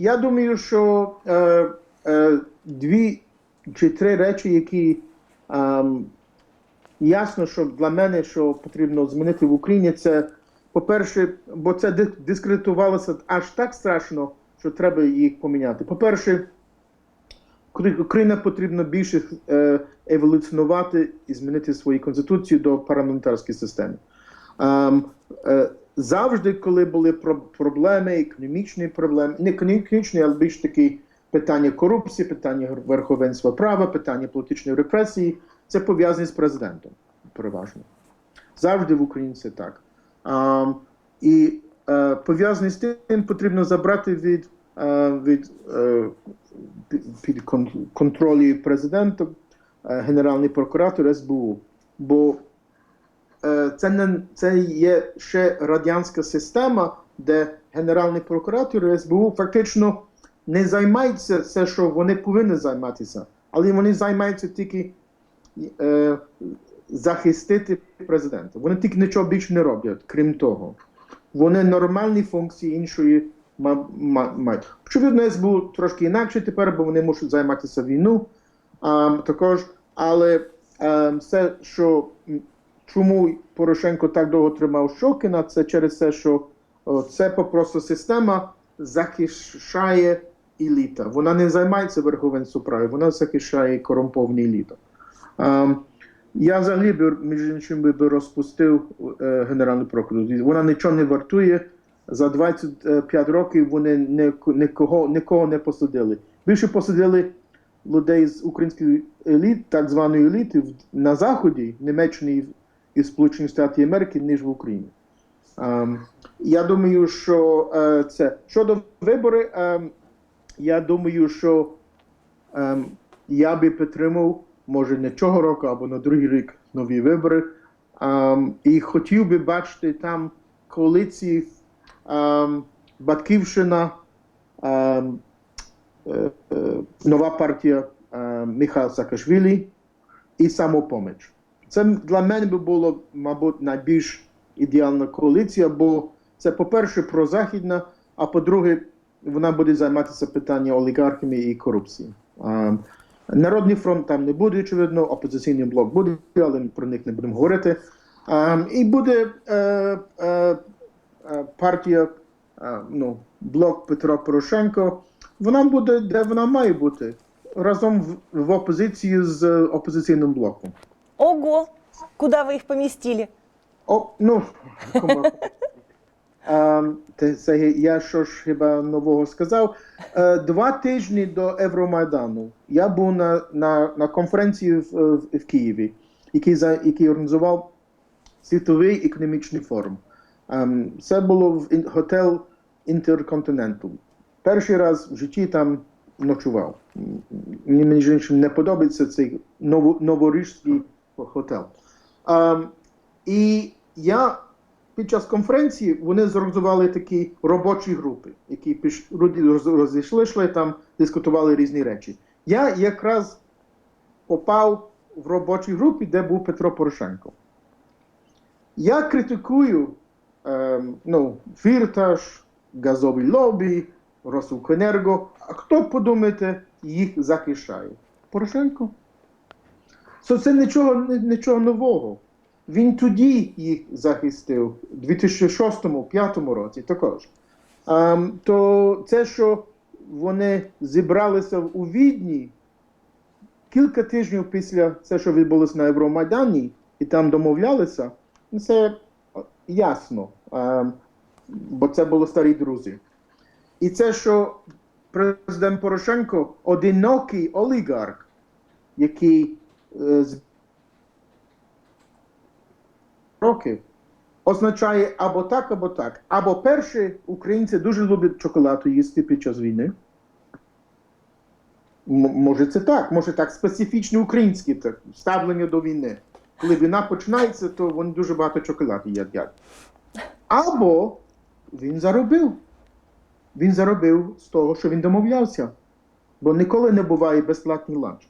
я думаю, що е, е, дві чи три речі, які ем, ясно, що для мене що потрібно змінити в Україні, це по-перше, бо це ди- дискредитувалося аж так страшно, що треба їх поміняти. По-перше, Україна потрібно більше е, еволюціонувати і змінити свою конституцію до парламентарської системи. Ем, е, завжди, коли були про- проблеми, економічні проблеми, не економічні, але більш такі питання корупції, питання верховенства права, питання політичної репресії, це пов'язані з президентом, переважно. Завжди в Україні це так. Ем, і е, пов'язані з тим потрібно забрати від, е, від е, під- контролю президента, е, генеральний прокуратор СБУ. Бо це, не, це є ще радянська система, де генеральний прокуратор СБУ фактично не займаються все, що вони повинні займатися, але вони займаються тільки е, захистити президента. Вони тільки нічого більше не роблять, крім того. Вони нормальні функції іншої ма- ма- мають. Очевидно, СБУ трошки інакше тепер, бо вони мусять займатися війну а, також. Але е, все, що чому Порошенко так довго тримав Шокіна, це через те, що це просто система захищає еліта. Вона не займається верховенством права, вона захищає корумповані еліта. Ем, я взагалі між іншим би, розпустив е, генеральну прокуратуру. Вона нічого не вартує. За 25 років вони ні- нікого, нікого не посадили. Більше посадили людей з української еліт, так званої еліти на Заході, Німеччині і Сполучених Штатів Америки, ніж в Україні. Ем, я думаю, що е, це щодо вибори, ем, я думаю, що ем, я би підтримав, може не цього року або на другий рік нові вибори. І хотів би бачити там коаліції Батьківщина, е, е, нова партія Михайла Саакашвілі і самопоміч. Це для мене би було, мабуть, найбільш ідеальна коаліція, бо це, по-перше, прозахідна, а по-друге, вона буде займатися питанням олігархами і корупції. Народний фронт там не буде, очевидно, опозиційний блок буде, але про них не будемо говорити. І буде е, е, е, партія, ну, блок Петра Порошенко. Вона буде, де вона має бути, разом в опозиції з опозиційним блоком. Ого! Куда вы их поместили? О, ну, Ем, те- це я що ж хіба нового сказав. Е, Два тижні до Евромайдану я був на, на, на конференції в, в, в Києві, який, за, який організував Світовий економічний форум. Ем, Це було в готел Intercontinental. Перший раз в житті там ночував. М, Мені між не подобається цей ново, новорижський готел. Ем, і я під час конференції вони зорганізували такі робочі групи, які піш, розійшли, там дискутували різні речі. Я якраз попав в робочій групі, де був Петро Порошенко. Я критикую ем, ну, Фірташ, газові лобі, Росукенерго. А хто, подумаєте, їх захищає? Порошенко. So, це нічого, нічого нового. Він тоді їх захистив у 2006-2005 році також. Ем, то це, що вони зібралися у Відні кілька тижнів після те, що відбулося на Євромайдані, і там домовлялися, ну, це ясно, ем, бо це були старі друзі. І це, що президент Порошенко одинокий олігарх, який років означає або так, або так. Або перше, українці дуже люблять чоколаду їсти під час війни. Може це так, може так специфічно українське так, ставлення до війни. Коли війна починається, то вони дуже багато чоколаду їдять. Або він заробив. Він заробив з того, що він домовлявся. Бо ніколи не буває безплатний ланч.